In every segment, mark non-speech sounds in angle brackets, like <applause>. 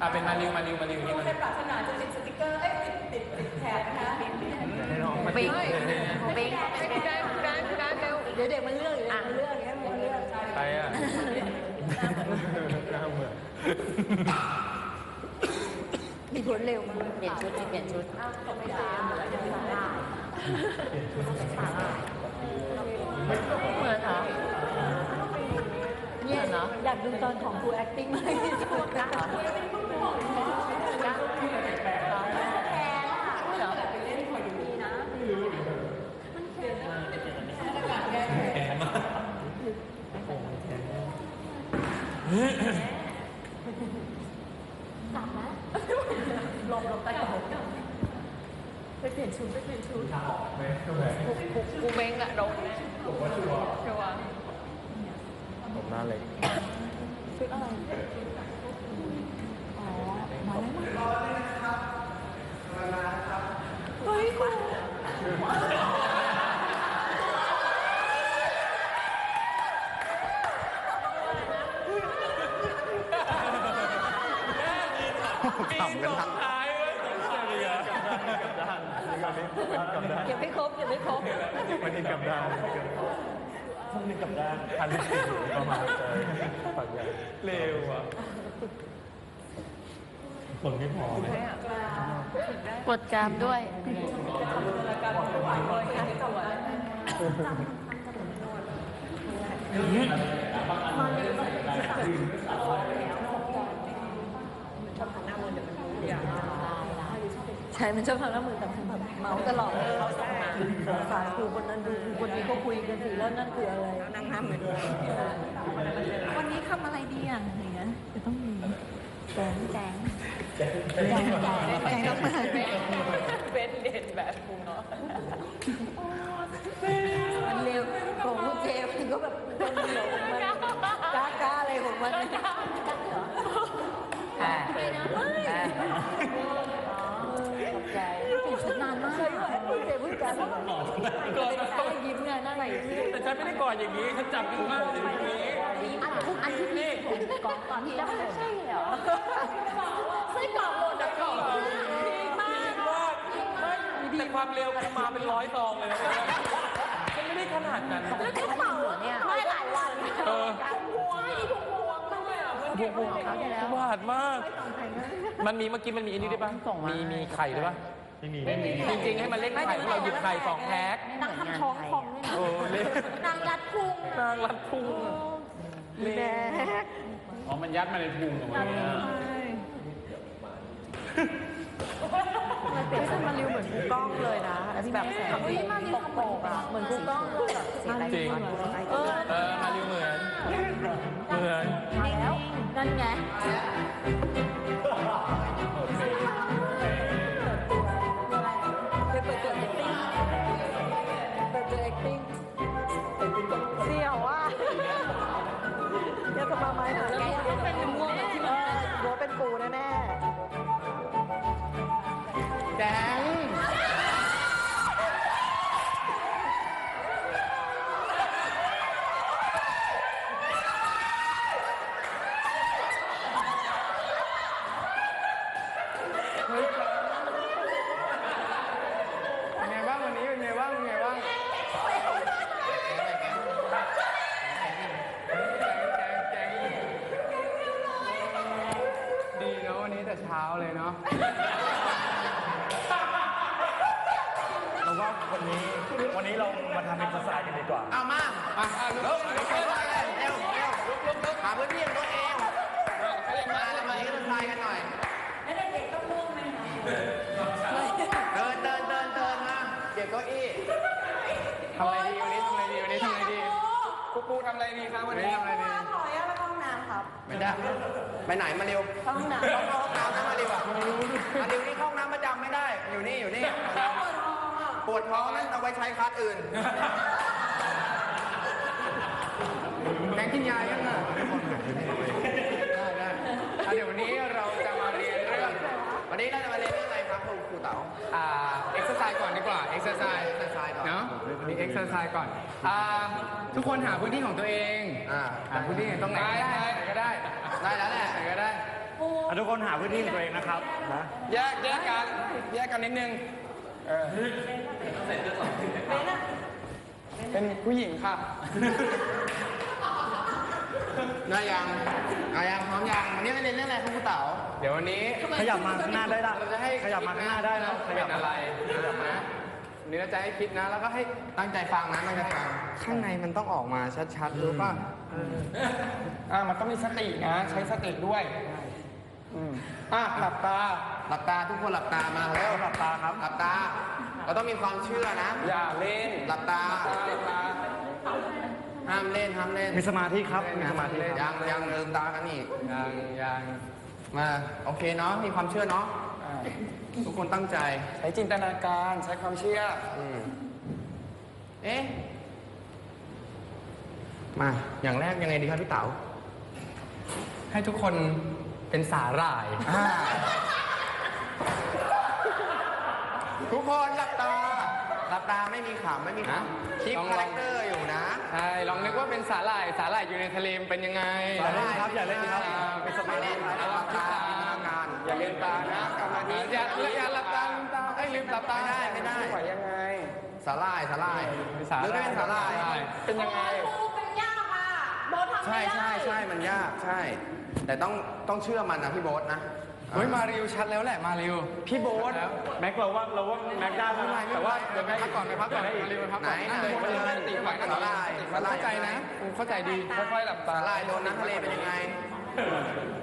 อะเป็นมาริวมาริวมาริวคนี่รูมาใครริวปรารถนาจะติดสติกเกอร์ เอ้ยติดติดติดแท็กนะคะติดติดปิ๊งปิ๊งไม่ได้ไม่ได้ไม่ได้เร็วเดี๋ยวเด็กมันเลือกเดี๋ยวเด็กมันเลือกอย่างเงี้ยมันเลือกใครอะหน้าเหมือนมีผลเร็วมากเปลี่ยนชุดเปลี่ยนชุดไม่ได้เหมือนจะไม่ได้เหมือนเหรอเนี่ยเนาะอยากดูตอนของครู acting มากที่สุดนะ ลมลมใต้กระบอกไปเปลี่ยนชุดไปเปลี่ยนชุดกูเม้งอะโดนแน่ผมว่าชัวร์ชัวร์ผมหน้าเล็กชุดอะไร มาแล้วเฮ้ยครูปีนตกท้ายเว้ยเสียกับด้านกับด้านเก็บให้ครบเก็บให้ครบมันนี่กับด้านมันนี่กับด้านพันลิปสติกอยู่ประมาณฝักใหญ่เร็วอะ คนไม่พอเลยกดกรามด้วยใช่มันชอบทำหน้ามือแต่ฉันแบบเมาตลอดเลยเราสองมาสายครูคนนั้นดูครูคนนี้ก็คุยกันสิแล้วนั่นคืออะไรนั่งห้ามเหมือนวันนี้ทำอะไรดีอะอย่างเงี้ยจะต้องมีแกงแกง แกงแกงแกงต้องมาแกงเป็นเด่นแบบกูเนาะมันเร็วของลูกเจมันก็แบบมันเหนียวของมันกล้ากล้าอะไรของมันเนี่ยอ่าอ่าขอบใจติดฉันนานมากใช่ไหมลูกเจพูดกันเป็นตายิ้มไงหน้าไหนแต่ฉันไม่ได้กอดอย่างนี้ฉันจับมือมากอย่างนี้อันทุกอันที่นี่กองตอนที่ได้ใช่เหรอ ไส้กรอกหมดอะกรอกดีมากว่าไม่แต่ความเร็วมันมาเป็นร้อยซองเลยนะฉันไม่ได้ขนาดนั้น แล้วก็เป่าเนี่ยไม่หลายวันเออหัวอีถุงพวงด้วยอะพวกพวกหวาดมาก มันมีเมื่อกี้มันมีอันนี้ด้วยป่ะมีมีไข่ด้วยป่ะไม่มีจริงๆให้มันเล่นไข่พวกเราหยิบไข่สองแพ็คนางทำท้องพองด้วยนะโอ้เล่นนางรัดพุงนางรัดพุงเล่นอ๋อ มันยัดมาในพุงของมัน เนี่ยเปลี่ยนเป็นมาริวเหมือนกูกล้องเลยนะแบบทำให้ตกโปกอะเหมือนกูกล้องเลยแบบจริง เออเออมาริวเหมือน เหมือนแล้วนั่นไงเปิดตัว acting เปิดตัว acting เสี่ยวอะเดี๋ยวจะมาไม้หน่อยแล้วเป็นม่วงที่มันหัวเป็นปูแน่ๆแดงเป็นไงบ้างวันนี้เป็นไงบ้างเป็นไงบ้างดีเนาะวันนี้แต่เช้าเลยเนาะ เราว่าวันนี้ วันนี้เรามาทำเอ็กซ์ไซส์กันดีกว่า เอามามาลุกลุกลุกเร็วเร็วลุกลุกลุกหาพื้นที่ของตัวเองมาทำไมก็ต้องทายกันหน่อย แล้วเด็กๆต้องม่วงไหมคะเดินเดินเดินเดินมาเก็บเก้าอี้ทำอะไรดีวันนี้ทำอะไรดีวันนี้ทำอะไรดีปุ๊กปุ๊กทำอะไรดีครับวันนี้ทำอะไรดีขออนุญาตไปห้องน้ำครับไม่ได้ไปไหนมาเร็วห้องน้ำห้องน้ำนะมาเร็วอะมาเร็วนี่เข้าห้องน้ำประจำไม่ได้ อยู่นี่อยู่นี่ ปวดท้องนั้นเอาไว้ใช้คลาสอื่น แกงกินยายังอะได้ได้อะเดี๋ยววันนี้เราจะมาเรียนเรื่อง วันนี้เราจะมาเรียนเรื่องอะไรครับครูครูเต๋าอ่าเอ็กซ์ไซส์ก่อนดีกว่า เอ็กซ์ไซส์ เอ็กซ์ไซส์ก่อน เนาะมีเอ็กซ์ไซส์ก่อนอ่าทุกคนหาพื้นที่ของตัวเองอ่า หาพื้นที่ตรงไหนก็ได้ไหนก็ได้ได้แล้วแหละไหนก็ได้ อะทุกคนหาพื้นที่ของตัวเองนะครับนะแยกแยกกัน แยกกันนิดนึง เออ เป็นผู้หญิงค่ะน่ายังอายังพร้อมยังวันนี้เราเรียนเรื่องอะไรครับครูเต๋าเดี๋ยววันนี้ขยับมาข้างหน้าได้ละเราจะให้ขยับมาข้างหน้าได้นะขเป็ยับนมาอะไรนะวันนี้เราจะให้คิดนะ แล้วก็ให้ตั้งใจฟังนะตั้งใจฟังข้างในมันต้องออกมาชัดๆรู้ป่ะอ่ามันต้องมีสตินะ ใช้สติด้วยอืมอะหลับตาหลับตาทุกคนหลับตามาแล้วหลับตาครับหลับตา เราต้องมีความเชื่อนะ อย่าเล่นหลับตาหลับตา ห้ามเล่น ห้ามเล่นมีสมาธิครับมีสมาธิคยัรับงยังลืมตากันอีก ยังยังมาโอเคเนาะ มีความเชื่อเนาะ อ่าทุกคนตั้งใจ ใช้จินตนาการใช้ความเชื่อ อืมเอ๊ะ มา อย่างแรกยังไงดีครับพี่เต๋าให้ทุกคนเป็นสาหร่ายอ่า ทุกคนหลับตา หลับตาไม่มีขำไม่มีขำคิดต้องคาลแรองคเตอร์อยู่นะ ใช่ ลองนึกว่าเป็นสาหร่าย สาหร่ายอยู่ในทะเลมันเป็นยังไงอย่าเล่นครับอย่าเล่นครับอ่าเป็นสมาธิหลับตาจินตนาการอย่าลืมตานะสมาธิอย่าอย่าหลับตาลืมตาไอ้ยลืมหลับตาไม่ได้ไม่ได้ไหวยังไงสาลายสาลายเป็นสาหรือไม่เป็นสาลาย เป็นยังไงเป็นยากอะโบททำใช่ไม่ได้ใช่ใช่มันยากใช่ แต่ต้องต้องเชื่อมันนะพี่โบ๊ทนะ เฮ้ยมาริวชัดแล้วแหละมาริวพี่โบ๊ทแล้วแม็กเราว่าเราว่าแม็กได้ไม่เป็นไรไม่แต่เป็นไรว่าเดี๋ยวไปพักก่อนไปพักก่อนมาริวไปพักก่อนไหนนั่งเลยไหนนั่งเลยติดไว้นั่งสาหร่ายมันเข้าใจนะกูเข้าใจดีค่อยๆหลับตาสาลายโดนน้ำทะเลเป็นยังไง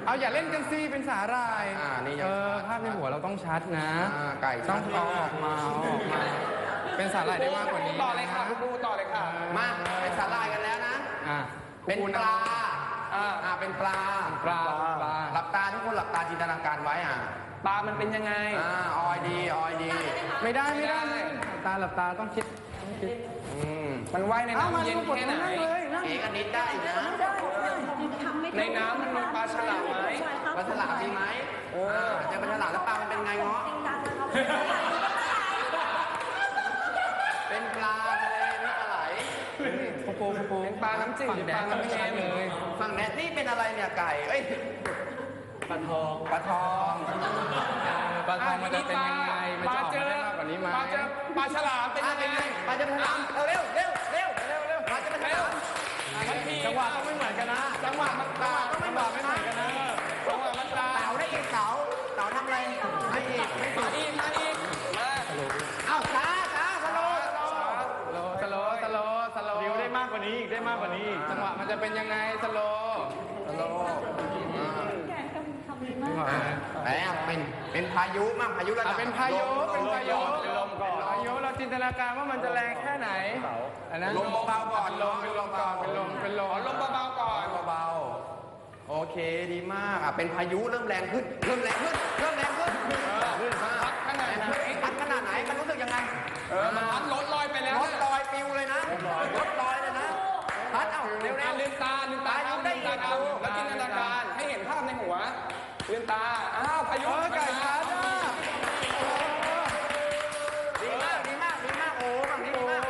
เอาอย่าเล่นกันสิเป็นสาหร่ายอ่านี่ยังเออภาพในหัวเราต้องชัดนะอ่าไก่ต้องชัเอาดออกมาเอาออกมา เป็นสาหร่ายได้มากกว่านี้ต่อเลยค่ะคุณครูต่อเลยค่ะ มาเป็นสาลายกันแล้วนะอะเป็นปลา อ่าอ่าเป็นปลาปลาปลา หลับตาทุกคนหลับตาจินตนาการไว้อะปลามันเป็นยังไง อ่าออยดีออยดี ไม่ได้ไม่ได้หลับตาหลับตาต้องคิดต้องคิดอืมมันว่ายในเอามาน้ำเย็นกดแค่ไหน นั่งเลยนั่งเอกอันนี้ได้อยู่นะในน้ำมันมีปลาฉลามไหม ปลาฉลามมีไหมเออเจอปลาฉลามแล้วปลามันเป็นไงเงาะ เป็นปลา โปโปโปโปเป็นปลาน้ำจืดฝั่งแดงปลาน้ำเค็มเลยฝั่งแนทนี่เป็นอะไรเนี่ยไก่เอ้ยปลาทองปลาทองปลาทองมันจะเป็นยังไงมันปลาจะออกเจมาอได้มากกว่านี้ไหมปลาเจอปลาฉลามเป็นอะยังเป็นไงไงปลาจะเป็นฉลามเอาเร็วเร็วเร็วเร็วเร็วปลาจะเป็นฉลามมันมีจังหวะต้องไม่เหมือนกันนะจังหวะมันจังหวะต้องไม่เหมือนกันนะจังหวะ มากกว่านี้อีกจังหวะมันจะเป็นยังไงสโลว์สโลว์แหมเป็นเป็นพายุมั่งพายุระดัอะบเป็นพายุ เป็นพายุเป็นลมก่อนพายุเราจินตนาการว่ามันจะแรงแค่ไหนอันนั้นลมเบาๆก่อนลมเป็นลมก่อนเป็นลมเป็นลมลมเบาๆก่อนเบาๆโอเคดีมากอะเป็นพายุเริ่มแรงขึ้น เริ่มแรงขึ้นเริ่มแรงขึ้นพัดขนาดไหนพัดขนาดไหนมันรู้สึกยังไง เออมัน ลืมตา อ้าวพายุเออไก่พัดอะดีมากดีมากดีมากโอ้ฝั่งนี้ดีมาก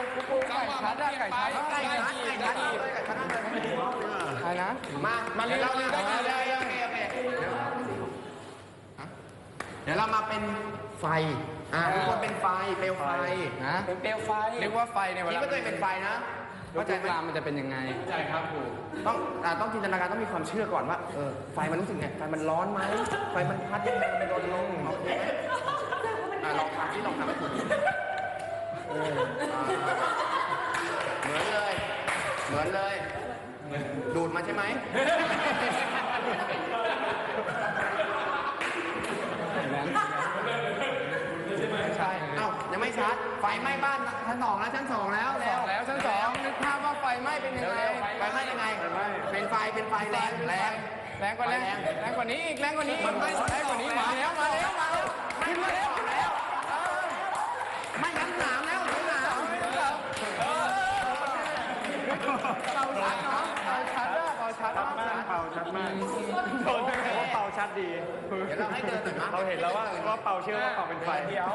จังหวะมันเปลี่ยนไปไก่ไก่ชัดขีไก่ดชัไก่ดขีดเลยไก่ชัดเลยใครนะ มา มาเร็วเราเร็วได้โอได้เคโอเคโอเคเดี๋ยวเรามาเป็นไฟอ่าทุกคนเป็นไฟเปลวไฟนะเป็นเปลวไฟเรียกว่าไฟเนี่ยเวคิดลาว่าตัวเองเป็นไฟนะว่า เข้าใจใจไหมกลางมันจะเป็นยังไงใช่ครับครูต้องอ่าต้องจินตนาการต้องมีความเชื่อก่อนว่าเออไฟมันรู้สึกไงไฟมันร้อนไหมไฟมันพัดยังไงมันโดนลมโอเคไหมอ่าลองทำที่ลองทำให้ถูกเอออ่าเหมือนเลย เหมือนเลย ดูดมาใช่ไหม ใช่ เอ้า ยัง ไม่ชัด ไฟไหม้บ้านชั้นสองแล้วชั้นสองแล้วสองแล้วชั้นสองนึกภาพว่าไฟไหม้เป็นยังไงเร็วๆไฟไหม้ยังไง เป็นไฟ เป็นไฟแรงแรง แรงกว่าแรงแรงกว่านี้อีก แรงกว่านี้อีกแรงกว่านี้ มาแล้ว มาแล้ว มาแล้วขึ้นมาแล้วแล้วไม่งั้นหนามแล้วหนามเป่า ชัดชัดมากเป่าชัดมากโดนเลยว่าเป่าชัดดีเดี๋ยวเราให้เดินหน่อยมั้ย เราเห็นแล้วว่าว่าเป่าเชื่อว่าเป่าเป็นไฟเดี๋ยว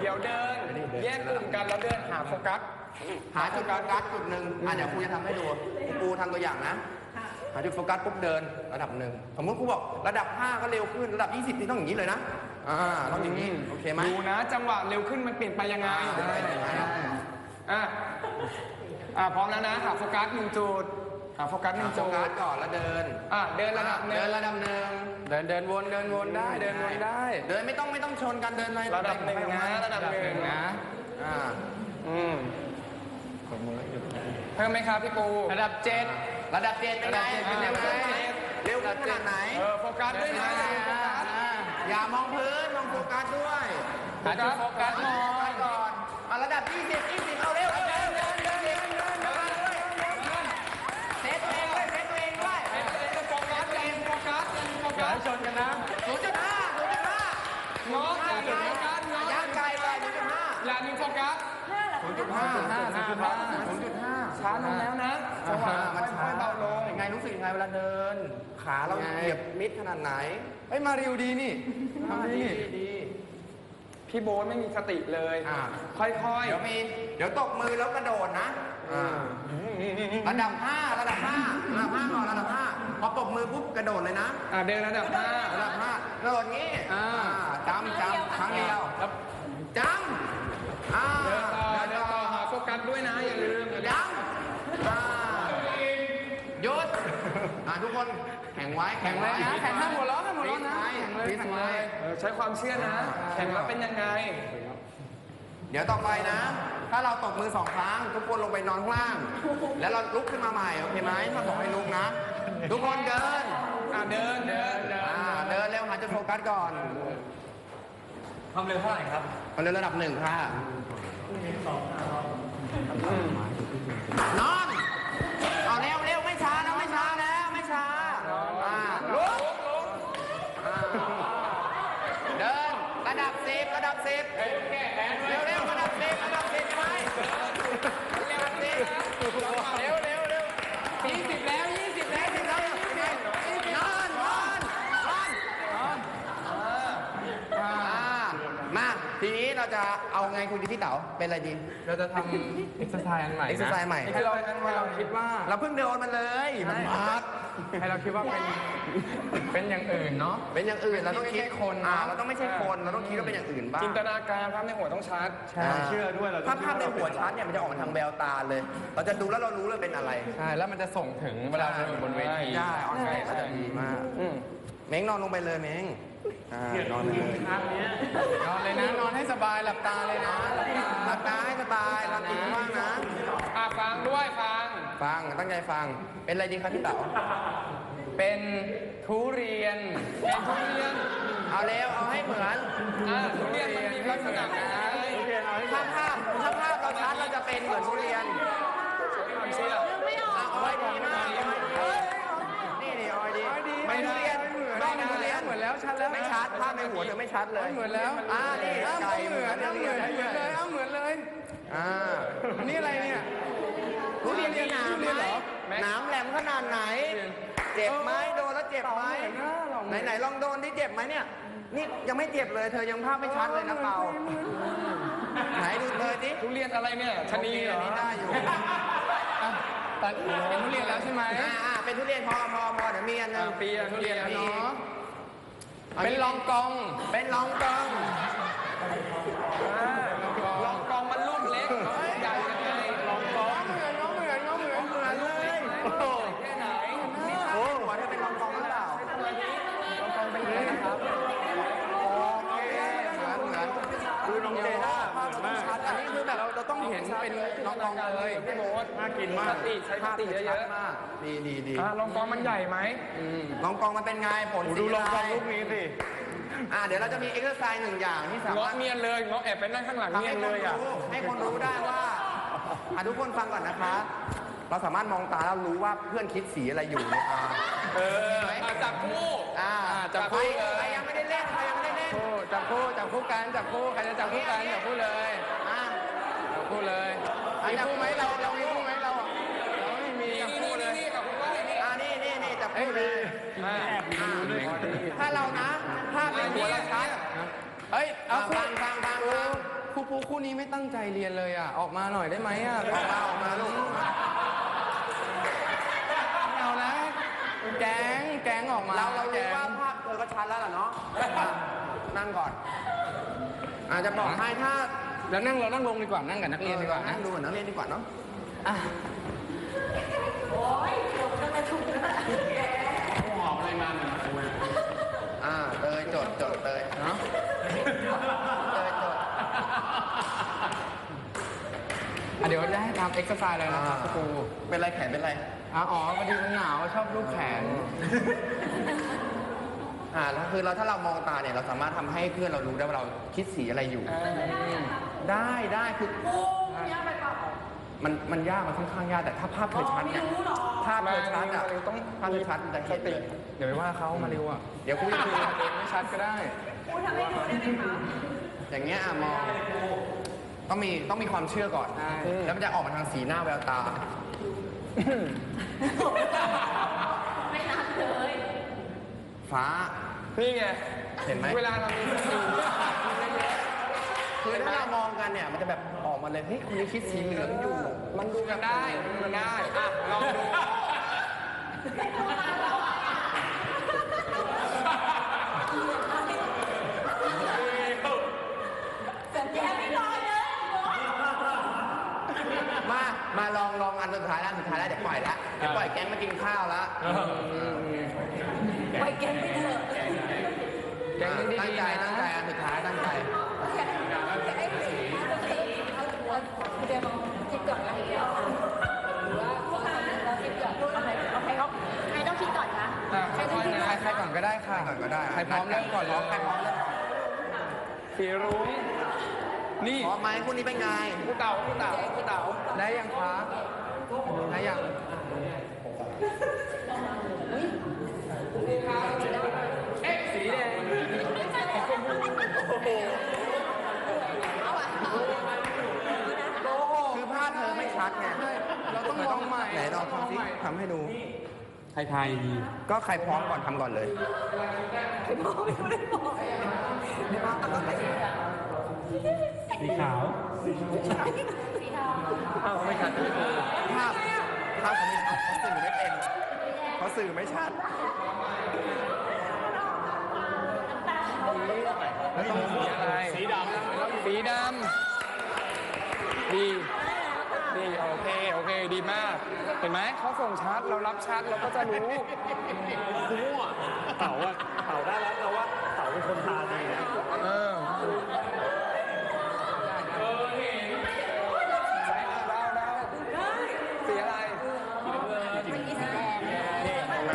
เดี๋ยวเดิน แยกกลุ่มกันแล้วเดินหาโฟกัส หาจุดโฟกัสจุดหนึ่งอะเดี๋ยวครูจะทำให้ดูครูทำตัวอย่างนะ หาจุดโฟกัสปุ๊บเดินระดับหนึ่งสมมติครูบอกระดับ 5 ก็เร็วขึ้นระดับ 20นี่ต้องอย่างนี้เลยนะ อ่าต้องอย่างนี้ โอเคไหมดูนะ จังหวะเร็วขึ้นมันเปลี่ยนไปยังไงใช่ใช่อะอะพร้อมแล้วนะหาโฟกัสหนึ่งจุด หาโฟกัสหหานึ่งโฟจุกัดสก่อนแล้วเดินอะเดินระดับหนึ่เดิงนระดับหนึ่งเดินเดินวนเดินวนได้เดินวนได้ เดินไม่ต้องไม่ต้องชนกันเดินเลยระดับหนึ่งนะระดับหนึ่งนะอ่าอืมเพิ่มไหมครับพี่ปูระดับเจ็ด ระดับเจ็ดเป็นไงเป็นยังไงเร็วขึ้นขนาดไหนเออโฟกัสด้วยนะอ่าอ่าอย่ามองพื้นมองโฟกัสด้วยหาจุดโฟกัสหน่อยก่อนอะระดับ20 20เอาเยียบมิดขนาดไหนเฮ้ยมาเร็วดีนี่ทำดีดีนี่ ดีพี่โบ๊ทไม่มีสติเลย อ่า ค่อยเดี๋ยวมีเดี๋ยวตบมือแล้วกระโดดนะอ่าระดับ5ระดับ5ระดับ5ก่อนระดับ5พอตบมือปุ๊บกระโดดเลยนะๆอะเดินระดับห้า ระดับ5กระโดดงี้อ่าจำจำครั้งเดียวจำอ่า เดินต่อเดินต่อหาโฟกัสด้วยนะอย่าลืมอย่าลื จ มำอ่าหยุด อ่าทุกคนแข่งไว้แข่งไว้นะแข่งห้ามหัวเราะห้ามหัวเราะนะฟีดไว้เออใช้ความเชื่อนะ แข่งแล้วเป็นยังไง เดี๋ยวต่อไปนะ ถ้าเราตบมือสองครั้ง ทุกคนลงไปนอนข้างล่าง แล้วเราลุกขึ้นมาใหม่โอเคไหมถ้าบอกให้ลุกนะ ทุกคนเดินอะเดินเดินเดินอ่าเดินเร็วหาจุดโฟกัสก่อนความเร็วเท่าไหร่ครับมาเร็วระดับหนึ่งค่ะนอน เอาเร็วเร็วไม่ช้าแล้วไม่ช้าแล้วไม่ช้า อ่าลุกอ่าเดินระดับสิบระดับสิบเร็วเร็วระดับสิบระดับสิบไประดับสิบ เร็วเร็วเร็วยี่สิบแล้วยี่สิบแล้วยี่สิบแล้วนอนนอนนอนอ่ามาทีนี้เราจะเอาไงคุณพี่เต๋าเป็นอะไรดีเราจะทำเอ็กซ์ไซส์อันใหม่เอ็กซ์ไซส์ใหม่ให้เราเราคิดว่า เราเพิ่งโดนมันเลยมันมาด ให้เราคิดว่าเป็นเป็นอย่างอื่นเนาะ เป็นอย่างอื่นเราต้องคิดไม่ใช่คนอ่าเราต้องไม่ใช่คนเราต้องคิดว่าเป็นอย่างอื่นบ้างจินตนาการภาพในหัวต้องชัดอ่าเชื่อด้วยเราถ้าภาพในหัวชัดเนี่ยมันจะออกมาทางแววตาเลย เราจะดูแล้วเรารู้เลยเป็นอะไรใช่ แล้วมันจะส่งถึงเวลาเราอยู่บนเวทีได้ออนไลน์ก็จะดีมากอืมเม้งนอนลงไปเลยเม้งอ่านอนไปเลยนอนเลยนะ นอนให้สบายหลับตาเลยนะหลับตาให้สบายหลับตาว่างนะ อะฟังด้วยฟัง ฟังตั้งใจฟัง เป็นอะไรดีครับพี่เต๋าเป็นทุเรียน เป็นทุเรียนเอาเร็วเอาให้เหมือนอะทุเรียนมันมีลักษณะยังไงถ้าภาพถ้าภาพเราชัดเราจะเป็นเหมือนทุเรียนความเชื่ออะออยดีมากออยนี่นี่ออยดีไม่ทุเรียนต้องทุเรียนเหมือนแล้วชัดแล้วไม่ชัดภาพในหัวเธอไม่ชัดเลยเหมือนแล้วอ่านี่อ้าวไก่เหมือนทุอ้าวเหเรีมืยอนนเหมือนเลยอ้าวเหมือนเลยอ่าอันนี้อะไรเนี่ย ทุเรียนมีหนามทุเรียนไหมเหรอหนามแหลมขนาดไหน เจ็บไหมโดนแล้วเจ็บไหมไหนไหนลองโดนที่เจ็บไหมเนี่ย นี่ยังไม่เจ็บเลย เธอยังภาพไม่ชัดเลยนะเปาไหนดูเธอดิทุเรียนอะไรเนี่ยชะนีเหรอโอเคอันนี้ได้อยู่อะตัดเป็นทุเรียนแล้วใช่ไหมอ่าอ่าเป็นทุเรียนพอพอพอเดี๋ยวมีอันหนึอะงปีอะทุเรียนมีเนาะเป็นรองกอง เป็นรองกอง นเป็นรองกองเลยพี่โบ๊ทน่ากินมากสติใช้สติเยอะมากดีดีดีๆอะลองกองมันใหญ่ไหมลองกองมันเป็นไงผลดูสีลองกองะไรลูกนี้สิอ่าเดี๋ยวเราจะมีเอ็กซ์ไซส์หนึ่งอย่างที่สาเงาะมารถเนียนเลยเงาะแอบไปนั่งข้างหลังทำเนียให้นคเลนยอะรู้ให้คนรู้ได้ว่าอะทุกคนฟังก่อนนะคะ เราสามารถมองตาแล้วรู้ว่าเพื่อนคิดสีอะไรอยู่ในตาเอออะจับคู่อ่าจับใครคู่เลยใครยังไม่ได้เล่นใครยังไม่ได้เล่นคู่จับคู่จับคู่กันจับคู่ใครจะจับคู่กันจับคู่เลยอ่าจับ คู่เลยมีคู่ไหมเราเรามีคู่ไหมเราเราไม่มีคู่เลยอ่านี่นี่นี่จับคู่เลยอ่าถ้าเรานะภาพในหัวเราชัดเอ้ยเอาฟังฟังฟังคู่ปูคู่นี้ไม่ตั้งใจเรียนเลยอะออกมาหน่อยได้ไหมอะออกมาออกมาลูกเอานะแก๊งแก๊งออกมาเราเรารู้ว่าภาพเธอก็ชัดแล้วล่ะเนาะนั่งก่อนอาจจะบอกให้ถ้า แล้วนั่งเรานั่งลงดีกว่านั่งกับนักเรียนดีกว่านั่นะงดูเหมือนนักเรียนดีกว่าเนาะอะอ่าเตยจดจดเตยเนาะเตยจดอะเดี๋ยวจะให้ทำเอ็กซ์ไซส์เลยนะครับครูเป็นไรแขนเป็นไรอะอ๋อพอดีมันหนาวชอบลูบแขนอ่าแล้วคือเราถ้าเรามองตาเนี่ยเราสามารถทำให้เพื่อนเรารู้ได้ว่าเราคิดสีอะไรอยู่ ได้ได้คือมันมันยากมันค่อนข้างยากแต่ถ้าภาพเธอชัดเนี่ยภาพเธอชัดอะมาเร็วต้องภาพเธอชัดมันจะสเห็นติเลยเดี๋ยวไปว่าเขามาเร็วอะเดี๋ยวคุยคุยเองไม่ชัดก็ได้อย่างเงี้ยอะมองต้องมีต้องมีความเชื่อก่อน ใช่ แล้วมันจะออกมาทางสีหน้าแววตา ไม่นับเลยฟ้า นี่ไงเห็นไหมเวลาเรามีสติ คือถ้าเรามองกันเนี่ยมันจะแบบออกมาเลยเฮ้ยคุณนี่คิดสีเหลืองอยู่ มันดูกันได้มันดูกันได้อะลองดูมามาลองลองอันสุดท้ายแล้วอันสุดท้ายแล้วเดี๋ยวปล่อยละเดี๋ยวปล่อยแก๊งมากินข้าวละไปแกงไปเถอะแกงดีๆตั้งใจนะตั้งใจอันสุดท้ายตั้งใจ เดี๋ยวคิดก่อนนะหรือว่าเราคิดก่อนโอเคโอเคครับใครต้องคิดก่อนคะอะใครใครใครก่อนก็ได้ค่ะใครก่อนก็ได้ใครพร้อมเริ่มก่อนเลยใครพร้อมเริ่มสีรุ้งนี่พร้อมไหมคู่นี้เป็นไงผู้เต่าผู้เต่าผู้เต่าได้ยังคะได้ยังเอ๊ะสีแดง คือภา พเธอไม่ชัดไงเราต้องลองใหม่ไหนลองทำสิทำให้ดู ไทยไทยดีก็ใครพร้อมก่อนทำก่อนเลยสีขาวภาพไม่ชัดภาพภาพเขาไม่ชัดเขาสื่อไม่เป็นเขาสื่อไม่ชัดแล้วต้องสีอะไร สีดำ สีดำ ดี ดีโอเคโอเคดีมาก เห็นไหมเขาส่งชัดเรารับชัดเราก็จะรู้เต่าอะเต่าได้แล้วเราว่าเต่าเป็นคนตาดีนะเออสีอะไรเห็นไหม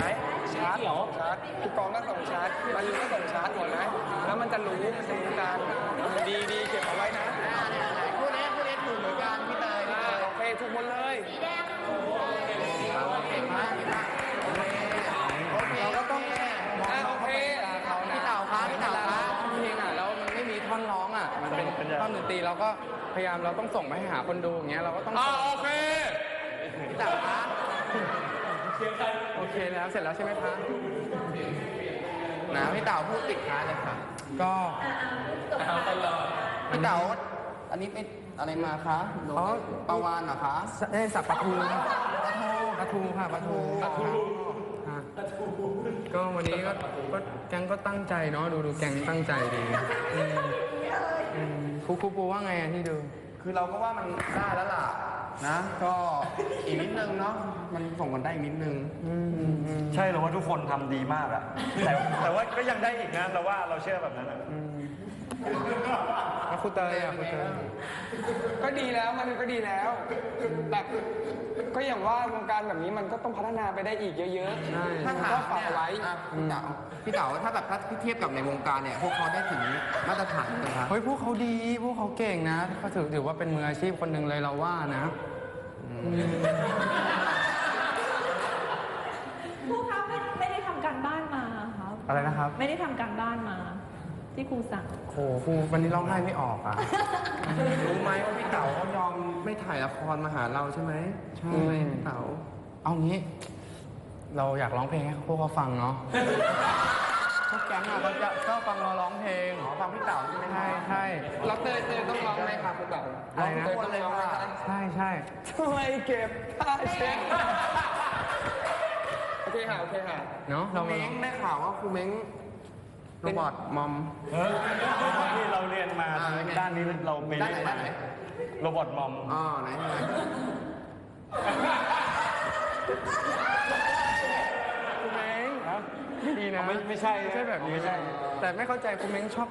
ชัดเหรอชัดทุกกองก็ส่งชัดมายูก็ส่งชัดหมดนะ แล้วมันจะรู้มันจะรู้กันดีดีเก็บเอาไว้นะ กหมดเลยเก่งมากเก่งมากโอเคโอเคเราก็ต้องอ่าโอเคอ่าเขานะพี่เต่าคะพี่เต่าคะเพลงอะแล้วมันไม่มีท่อนร้องอะ มันเป็นท่อนดนตรีเราก็พยายามเราต้องส่งไปให้หาคนดูอย่างเงี้ยเราก็ต้องส่งโอเคพี่เต่าคะโอเคแล้วเสร็จแล้วใช่ไหมคะนะพี่เต่าพูดปิดท้ายเลยค่ะ ก็พี่เต่าอันนี้เป็น อะไรมาคะอ๋อ ปลาวานเหรอคะได้สับปะทูปลาทูปลาทูค่ะปลาทูปลาทูก็วันนี้ก็ก็แกงก็ตั้งใจเนาะดูดูแกงตั้งใจดีอืมอืมครูครูปูว่าไงอะที่ดู คือเราก็ว่ามันได้แล้วล่ะ นะ ก็อีกนิดนึงเนาะ มันส่งกันได้อีกนิดนึง ใช่เราว่าทุกคนทำดีมากอะแต่แต่ว่าก็ยังได้อีกนะเราว่าเราเชื่อแบบนั้นอะแล้ว ครูเตยอะครูเตยก็ดีแล้วมันก็ดีแล้วแต่ก็อย่างว่าวงการแบบนี้มันก็ต้องพัฒนาไปได้อีกเยอะๆใช่ถ้าถามก็ฝากเนี่ยไว้อะพี่เต๋าพี่เต๋าถ้าแบบถ้าเทียบกับในวงการเนี่ยพวกเขาได้ถึงมาตรฐานนะครับเฮ้ยพวกเขาดีพวกเขาเก่งนะเขาถือถือว่าเป็นมืออาชีพคนหนึ่งเลยเราว่านะครูครับไม่ไม่ได้ทำการบ้านมาครับ อะไรนะครับ ไม่ได้ทำการบ้านมา ที่ครูสั่ง โหครูวันนี้ร้องไห้ไม่ออกอะ รู้ไหมว่าพี่เต๋าเขายอมไม่ถ่ายละครมาหาเราใช่ไหมใช่พี่เต๋าเอางี้ เราอยากร้องเพลงให้พวกเขาฟังเนาะ พวกแก๊งอะเขาจะชอบฟังเราร้องเพลงขอฟังพี่เต๋าใช่ไหมใช่ใช่เราเตยเตยต้องร้องไหมครับคุณเต๋าอะไรนะร้องทุกคนเลยค่ะใช่ใช่ทำไมเก็บผ้าเช็ดโอเคค่ะโอเคค่ะ เนาะเราเรามาเม้ร้องงได้ข่าวว่าครูเม้ง โรบอทมอม เออที่เราเรียนมาอ่าเป็นไง ด้านนี้เราไปด้านเรียไหนนด้านไหนโรบอทมอม อ๋อไหนไหนคุณเม้งฮะดีนะไม่ไม่ใช่ไม่ใช่แบบนี้ไม่ใช่ แต่ไม่เข้าใจคุณเม้งชอบ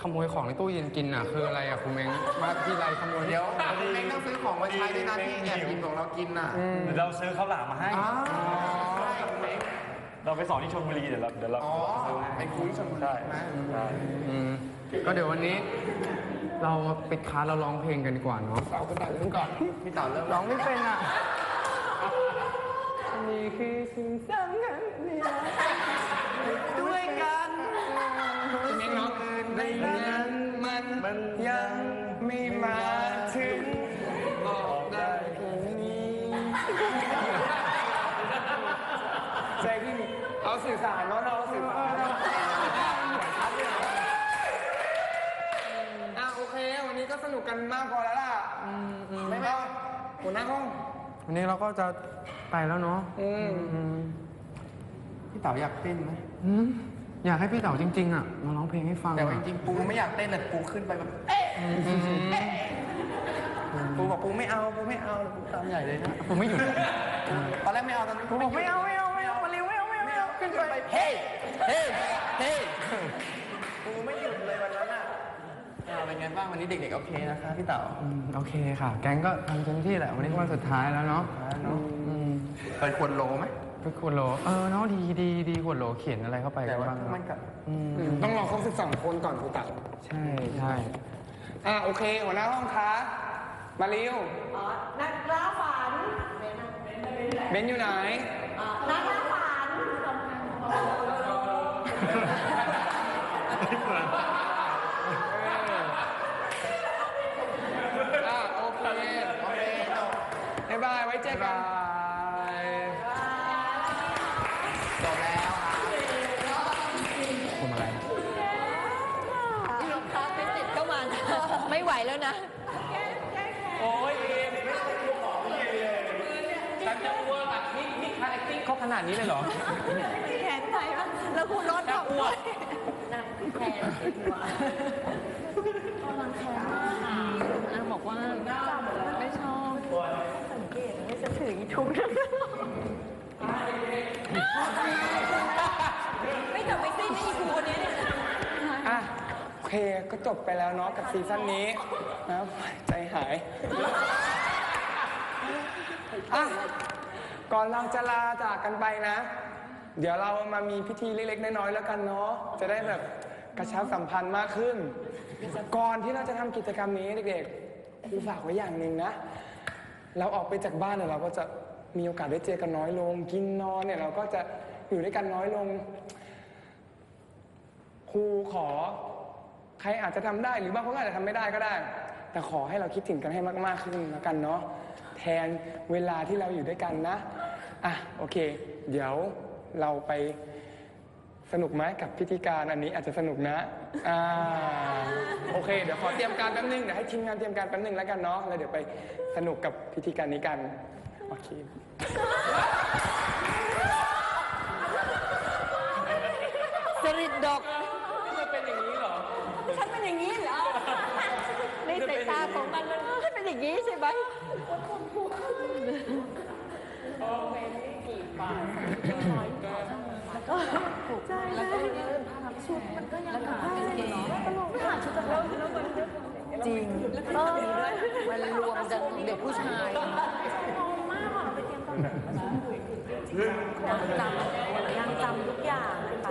ขโมยของในตู้เย็นกินอะ คืออะไรอะคุณเม้งมาที่ไรขโมยเดี๋ยวเม้งต้องซื้อของมาใช้ด้วยนะที่แอบกินของเรากินน่ะเดี๋ยวเราซื้อข้าวหลามมาให้ อ๋อใช่เม้ง เราไปสอนที่ชลบุรีเดี๋ยวเราเดี๋ยวเราอ๋อซื้อให้เป็นคุยชมบุรีใช่นะใช่อืมก็เดี๋ยววันนี้ เรามาปิดคลาสเราร้องเพลงกันดีกว่าเนาะเอากระดาษเริ่มก่อนพี่เต่าเริ่มร้องไม่เป็นอะนี่คือสิ่งสำคัญที่เราด้วยกันคุณเม้งเนาะในนั้นมันมันยังไม่มาถึงบอกได้แค่นี้ใจพี่เอา สื่อสารเนาะเราเอาสื่อสารอะโอเค วันนี้ก็สนุกกันมากพอแล้วล่ะไม่ไม่หัวหน้าห้อง วันนี้เราก็จะไปแล้วเนาะอืมพี่เต่าอยากเต้นไหมอืมอยากให้พี่เต๋าจริง ๆอะมาร้องเพลงให้ฟังแต่ว่าจอะริงๆปูไม่อยากเต้นแต่ปูขึ้นไปแบบเอ๊ะปูบอกปูไม่เอาปูไม่เอาปูตามใหญ่เลยนะผมไม่หยุดตอนแรกไม่เอาตอนนี้ผมบอกไม่เอาไม่เอา ขึ้นไปเฮ้ยเฮ้ยเฮ้ยปูไม่หยุดเลยวันนั้นอะอ่าเป็นไงบ้างวันนี้เด็กๆโอเคนะคะพี่เต๋าอืมโอเคค่ะ แก๊งก็ทำเต็มที่แหละ วันนี้ก็วันสุดท้ายแล้วเนาะอืมเปิดขวดโหลไหมเป็นขวดโหลเออเนาะดีดีดีขวดโหลเขียนอะไรเข้าไปแต่ว่าบ้างมันเนาะกับอืมต้องรอครบ12 คนก่อนครูเต๋าใช่ใช่อะโอเค หัวหน้าห้องคะมาเร็วนักล่าฝันเบนอยู่ไหนนักล่าฝัน อะโอเคโอเคจบบ๊ายบายไว้เจอกัน จบแล้วครับ ผมอะไรรองเท้าไม่ติดก็มาไม่ไหวแล้วนะ โอ้ยเอ็มฉัน จะอ้วกอะนี่นี่ค่า acting เขาขนาดนี้เลยเหรอ แขนใจปะแล้วคุณรถจะขับอ้วกนางบอกว่าไม่ชอบไม่จะถืออีทุ่มไม่กลับไปซิ่งนี่ครูคนนี้เนี่ยอะโอเคก็จบไปแล้วเนาะกับซีซั่นนี้นะใจหาย อะ ก่อนเราจะลาจากกันไปนะ เดี๋ยวเรามามีพิธีเล็กๆน้อยๆแล้วกันเนาะจะได้แบบกระชับสัมพันธ์มากขึ้น ก่อนที่เราจะทำกิจกรรมนี้เด็กๆครูฝากไว้อย่างหนึ่งนะ เราออกไปจากบ้านเนี่ยเราก็จะมีโอกาสได้เจอกันน้อยลง กินนอนเนี่ยเราก็จะอยู่ด้วยกันน้อยลง ครูขอ ใครอาจจะทำได้หรือบางคนก็อาจจะทำไม่ได้ก็ได้ แต่ขอให้เราคิดถึงกันให้มากๆขึ้นแล้วกันเนาะ แทนเวลาที่เราอยู่ด้วยกันนะ อะ โอเค เดี๋ยวเราไปสนุกไหมกับพิธีการอันนี้อาจจะสนุกนะ อ่า โอเค เดี๋ยวขอเตรียมการแป๊บนึง เดี๋ยวให้ทีมงานเตรียมการแป๊บนึงแล้วกันเนาะ แล้วเดี๋ยวไปสนุกกับพิธีการนี้กัน โอเค สริดดอกมันเป็นอย่างนี้เหรอ ฉันเป็นอย่างนี้เหรอ ในสายตาของมันมันฉันเป็น อย่างนี้ใช่ไหมใช่แล้วชุดมันก็ยังหาตลกหาชุดตลกจริงเออมันรวมจากเด็กผู้ชายจำยังจำทุกอย่างค่ะ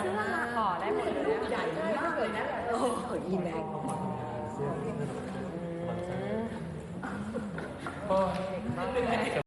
เสื้อห่อได้หมดเลยใหญ่มากเลยนะโอ้ยอีแม็ก 哦 <laughs>